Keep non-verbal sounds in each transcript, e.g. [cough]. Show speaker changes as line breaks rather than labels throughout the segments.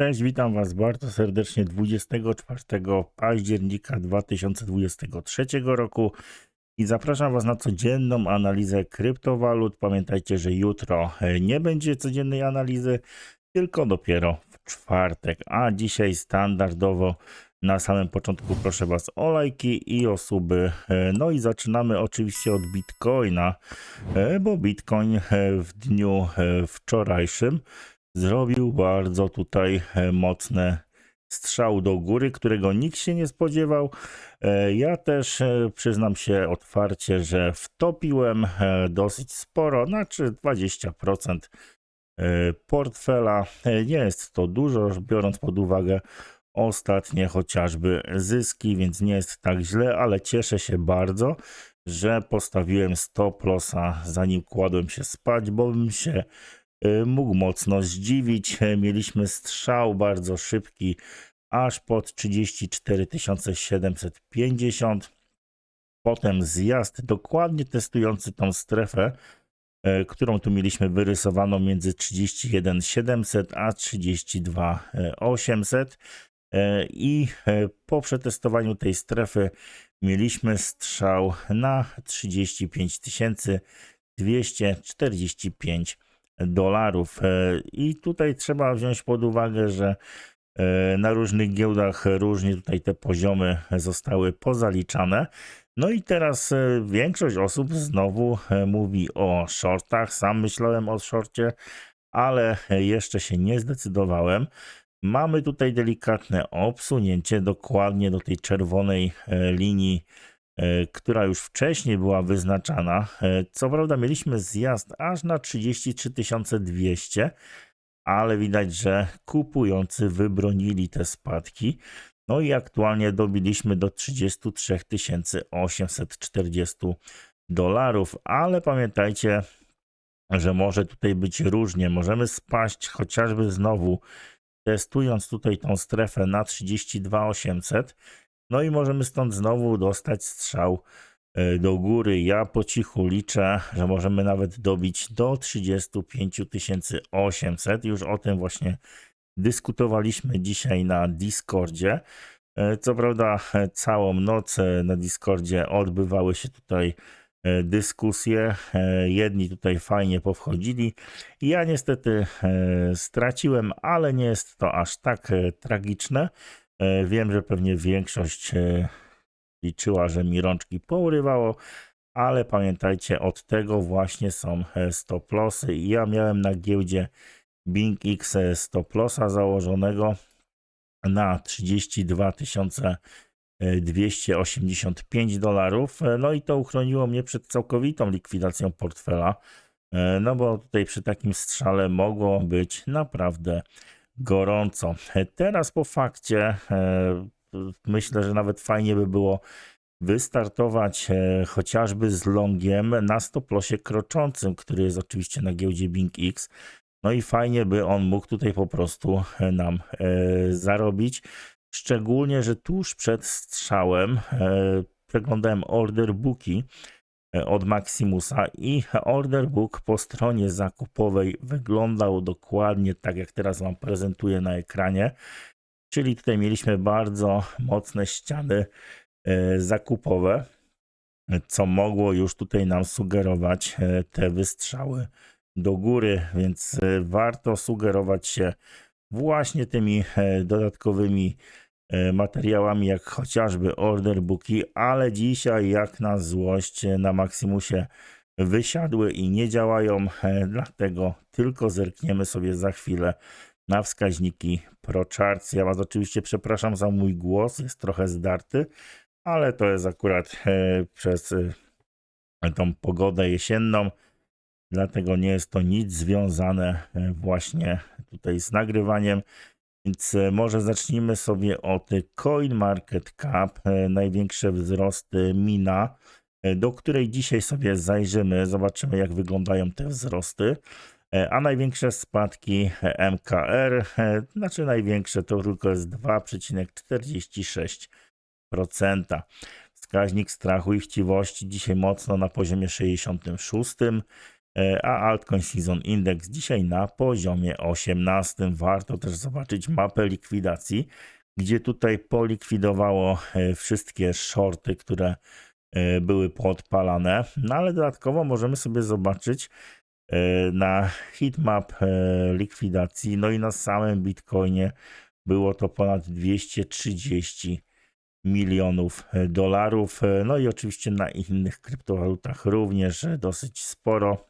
Cześć, witam Was bardzo serdecznie 24 października 2023 roku i zapraszam Was na codzienną analizę kryptowalut. Pamiętajcie, że jutro e, nie będzie codziennej analizy, tylko dopiero w czwartek, a dzisiaj standardowo na samym początku proszę Was o lajki i o suby. E, No i zaczynamy oczywiście od Bitcoina, e, bo Bitcoin w dniu wczorajszym zrobił bardzo tutaj e, mocne strzał do góry, którego nikt się nie spodziewał. E, Ja też e, przyznam się otwarcie, że wtopiłem dosyć sporo, znaczy 20% e, portfela. Nie jest to dużo, biorąc pod uwagę ostatnie chociażby zyski, więc nie jest tak źle, ale cieszę się bardzo, że postawiłem stop lossa zanim kładłem się spać, bo bym się mógł mocno zdziwić. [laughs] Mieliśmy strzał bardzo szybki, aż pod 34 750. Potem zjazd dokładnie testujący tą strefę, e, którą tu mieliśmy wyrysowaną między 31 700 a 32 800. E, I po przetestowaniu tej strefy mieliśmy strzał na 35 245 dolarów. E, I tutaj trzeba wziąć pod uwagę, że e, na różnych giełdach różnie tutaj te poziomy zostały pozaliczane. No i teraz e, większość osób znowu mówi o shortach. Sam myślałem o shorcie, ale jeszcze się nie zdecydowałem. Mamy tutaj delikatne obsunięcie dokładnie do tej czerwonej linii, która już wcześniej była wyznaczana. E, Co prawda mieliśmy zjazd aż na 33 200, ale widać, że kupujący wybronili te spadki. No i aktualnie dobiliśmy do 33 840 dolarów, ale pamiętajcie, że może tutaj być różnie. Możemy spaść chociażby znowu testując tutaj tą strefę na 32 800. No i możemy stąd znowu dostać strzał e, do góry. Ja po cichu liczę, że możemy nawet dobić do 35 800. Już o tym właśnie dyskutowaliśmy dzisiaj na Discordzie. E, Co prawda, e, całą noc na Discordzie odbywały się tutaj dyskusje. Jedni tutaj fajnie powchodzili. Ja niestety straciłem, ale nie jest to aż tak tragiczne. E, Wiem, że pewnie większość e, liczyła, że mi rączki pourywało, ale pamiętajcie, od tego właśnie są e, stop lossy. Ja miałem na giełdzie Bing X stop lossa założonego na 32 285 dolarów. No i to uchroniło mnie przed całkowitą likwidacją portfela. No bo tutaj przy takim strzale mogło być naprawdę gorąco. Teraz po fakcie e, myślę, że nawet fajnie by było wystartować e, chociażby z longiem na stoplosie kroczącym, który jest oczywiście na giełdzie Bing X. No i fajnie by on mógł tutaj po prostu e, nam zarobić. Szczególnie, że tuż przed strzałem przeglądałem order booki od Maximusa i order book po stronie zakupowej wyglądał dokładnie tak, jak teraz Wam prezentuję na ekranie. Czyli tutaj mieliśmy bardzo mocne ściany e, zakupowe, co mogło już tutaj nam sugerować e, te wystrzały do góry, więc e, warto sugerować się właśnie tymi dodatkowymi materiałami, jak chociażby order booki, ale dzisiaj jak na złość e, na Maximusie wysiadły i nie działają, e, dlatego tylko zerkniemy sobie za chwilę na wskaźniki ProCharts. Ja Was oczywiście przepraszam za mój głos, jest trochę zdarty, ale to jest akurat e, przez e, tą pogodę jesienną, dlatego nie jest to nic związane e, właśnie tutaj z nagrywaniem. Więc e, może zacznijmy sobie od CoinMarketCap, e, największe wzrosty Mina, e, do której dzisiaj sobie zajrzymy, zobaczymy jak wyglądają te wzrosty. A największe spadki MKR, znaczy największe to tylko jest 2,46%. Wskaźnik strachu i chciwości dzisiaj mocno na poziomie 66. e, a Altcoin Season Index dzisiaj na poziomie 18. Warto też zobaczyć mapę likwidacji, gdzie tutaj polikwidowało e, wszystkie shorty, które e, były podpalane, no ale dodatkowo możemy sobie zobaczyć na heatmap likwidacji, no i na samym Bitcoinie było to ponad 230 milionów dolarów. No i oczywiście na innych kryptowalutach również dosyć sporo,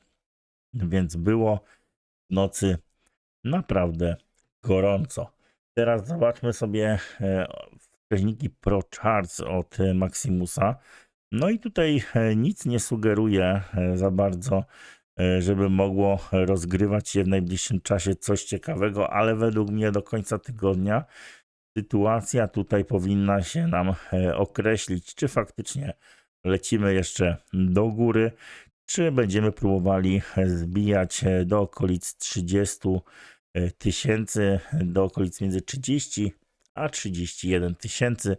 więc było w nocy naprawdę gorąco. Teraz zobaczmy sobie e, wskaźniki ProCharts od Maximusa. No i tutaj e, nic nie sugeruje e, za bardzo, żeby mogło rozgrywać się w najbliższym czasie coś ciekawego, ale według mnie do końca tygodnia sytuacja tutaj powinna się nam określić, czy faktycznie lecimy jeszcze do góry, czy będziemy próbowali zbijać e, do okolic 30 e, tysięcy, do okolic między 30 a 31 tysięcy.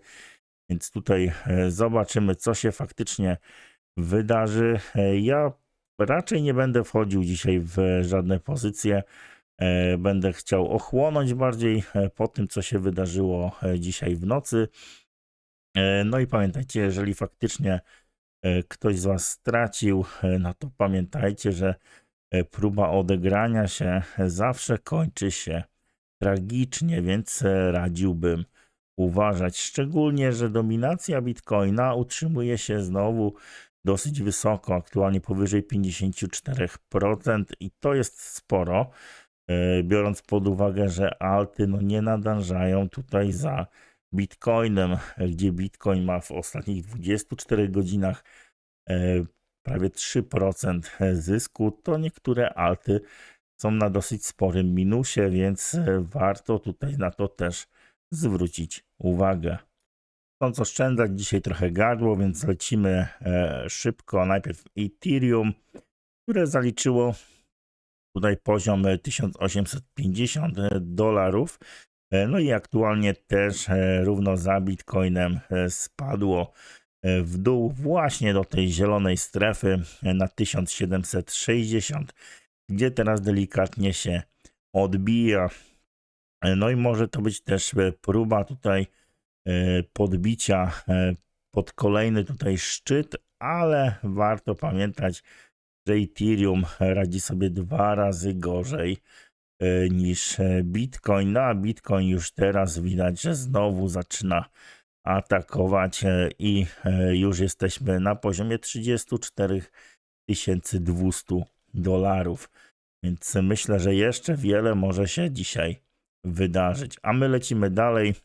Więc tutaj e, zobaczymy, co się faktycznie wydarzy. Ja raczej nie będę wchodził dzisiaj w żadne pozycje. Będę chciał ochłonąć bardziej po tym, co się wydarzyło dzisiaj w nocy. No i pamiętajcie, jeżeli faktycznie ktoś z Was stracił, e, no to pamiętajcie, że e, próba odegrania się zawsze kończy się tragicznie, więc e, radziłbym uważać. Szczególnie, że dominacja Bitcoina utrzymuje się znowu dosyć wysoko, aktualnie powyżej 54% i to jest sporo, e, biorąc pod uwagę, że alty no nie nadążają tutaj za Bitcoinem, gdzie Bitcoin ma w ostatnich 24 godzinach e, prawie 3% zysku, to niektóre alty są na dosyć sporym minusie, więc e, warto tutaj na to też zwrócić uwagę. Chcąc oszczędzać dzisiaj trochę gardło, więc lecimy e, szybko. Najpierw Ethereum, które zaliczyło tutaj poziom e, 1850 dolarów. E, No i aktualnie też e, równo za Bitcoinem e, spadło w dół właśnie do tej zielonej strefy na 1760, gdzie teraz delikatnie się odbija. No i może to być też próba tutaj podbicia pod kolejny tutaj szczyt, ale warto pamiętać, że Ethereum radzi sobie dwa razy gorzej niż e, Bitcoin. No a Bitcoin już teraz widać, że znowu zaczyna atakować e, i e, już jesteśmy na poziomie 34 200 dolarów. Więc myślę, że jeszcze wiele może się dzisiaj wydarzyć. A my lecimy dalej.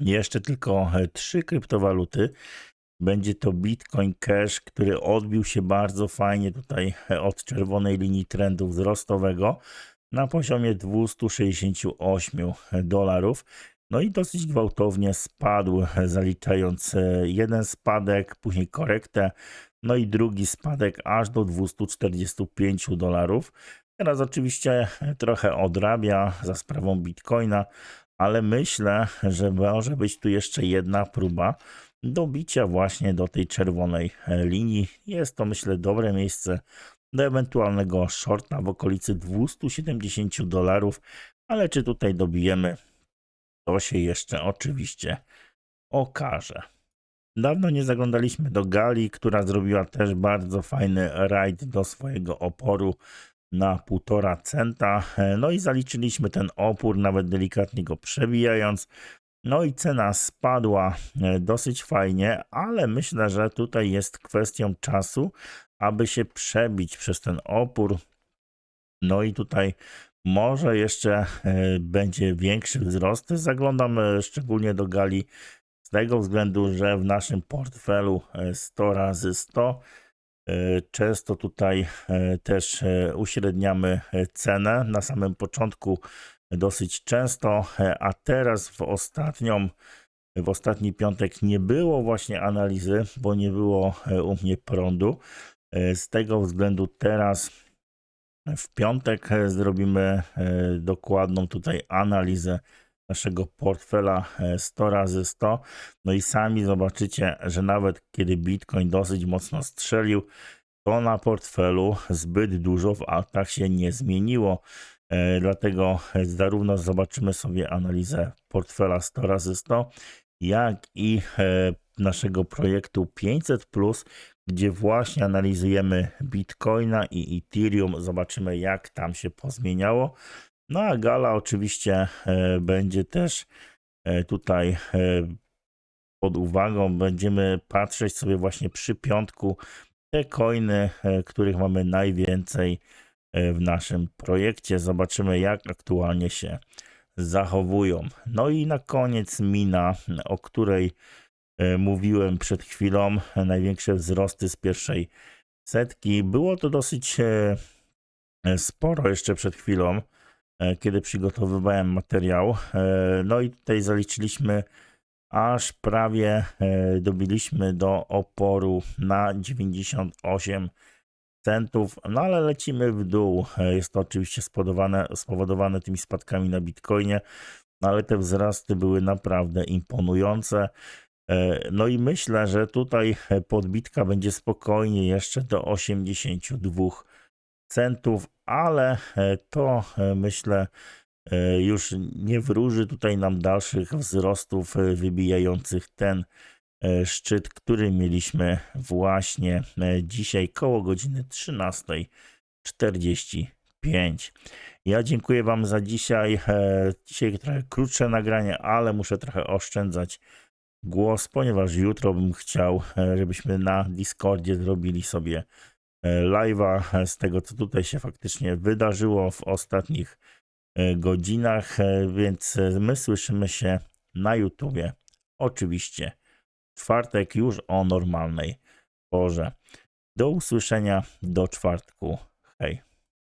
Jeszcze tylko e, trzy kryptowaluty. Będzie to Bitcoin Cash, który odbił się bardzo fajnie tutaj e, od czerwonej linii trendu wzrostowego na poziomie 268 dolarów. No i dosyć gwałtownie spadł, zaliczając e, jeden spadek, później korektę, no i drugi spadek aż do 245 dolarów. Teraz oczywiście e, trochę odrabia za sprawą Bitcoina, ale myślę, że może być tu jeszcze jedna próba dobicia właśnie do tej czerwonej e, linii. Jest to myślę dobre miejsce do ewentualnego shorta w okolicy 270 dolarów, ale czy tutaj dobijemy, to się jeszcze oczywiście okaże. Dawno nie zaglądaliśmy do Gali, która zrobiła też bardzo fajny rajd do swojego oporu na 1,5 centa. No i zaliczyliśmy ten opór, nawet delikatnie go przebijając. No i cena spadła e, dosyć fajnie, ale myślę, że tutaj jest kwestią czasu, aby się przebić przez ten opór. No i tutaj może jeszcze e, będzie większy wzrost. Zaglądam e, szczególnie do gali z tego względu, że w naszym portfelu e, 100 razy 100 e, często tutaj też uśredniamy cenę na samym początku dosyć często, e, a teraz w ostatnią w ostatni piątek nie było właśnie analizy, bo nie było e, u mnie prądu. E, Z tego względu teraz w piątek zrobimy dokładną tutaj analizę naszego portfela e, 100 razy 100. No i sami zobaczycie, że nawet kiedy Bitcoin dosyć mocno strzelił, to na portfelu zbyt dużo w altach się nie zmieniło. E, Dlatego zarówno zobaczymy sobie analizę portfela 100 razy 100, jak i e, naszego projektu 500, gdzie właśnie analizujemy Bitcoina i Ethereum. Zobaczymy, jak tam się pozmieniało. No a gala oczywiście e, będzie też e, tutaj e, pod uwagą. Będziemy patrzeć sobie właśnie przy piątku te coiny, e, których mamy najwięcej e, w naszym projekcie. Zobaczymy, jak aktualnie się zachowują. No i na koniec mina, o której e, mówiłem przed chwilą, największe wzrosty z pierwszej setki. Było to dosyć e, e, sporo jeszcze przed chwilą, kiedy przygotowywałem materiał. No i tutaj zaliczyliśmy aż prawie dobiliśmy do oporu na 98 centów, no ale lecimy w dół. Jest to oczywiście spowodowane, spowodowane tymi spadkami na Bitcoinie, no ale te wzrosty były naprawdę imponujące. E, No i myślę, że tutaj podbitka będzie spokojnie jeszcze do 82 centów, ale e, to e, myślę już nie wróży tutaj nam dalszych wzrostów wybijających ten szczyt, który mieliśmy właśnie e, dzisiaj koło godziny 13.45. Ja dziękuję Wam za dzisiaj. E, Dzisiaj trochę krótsze nagranie, ale muszę trochę oszczędzać głos, ponieważ jutro bym chciał, e, żebyśmy na Discordzie zrobili sobie e, live'a e, z tego, co tutaj się faktycznie wydarzyło w ostatnich e, godzinach, e, więc e, my słyszymy się na YouTubie. Oczywiście czwartek już o normalnej porze. Do usłyszenia do czwartku. Hej.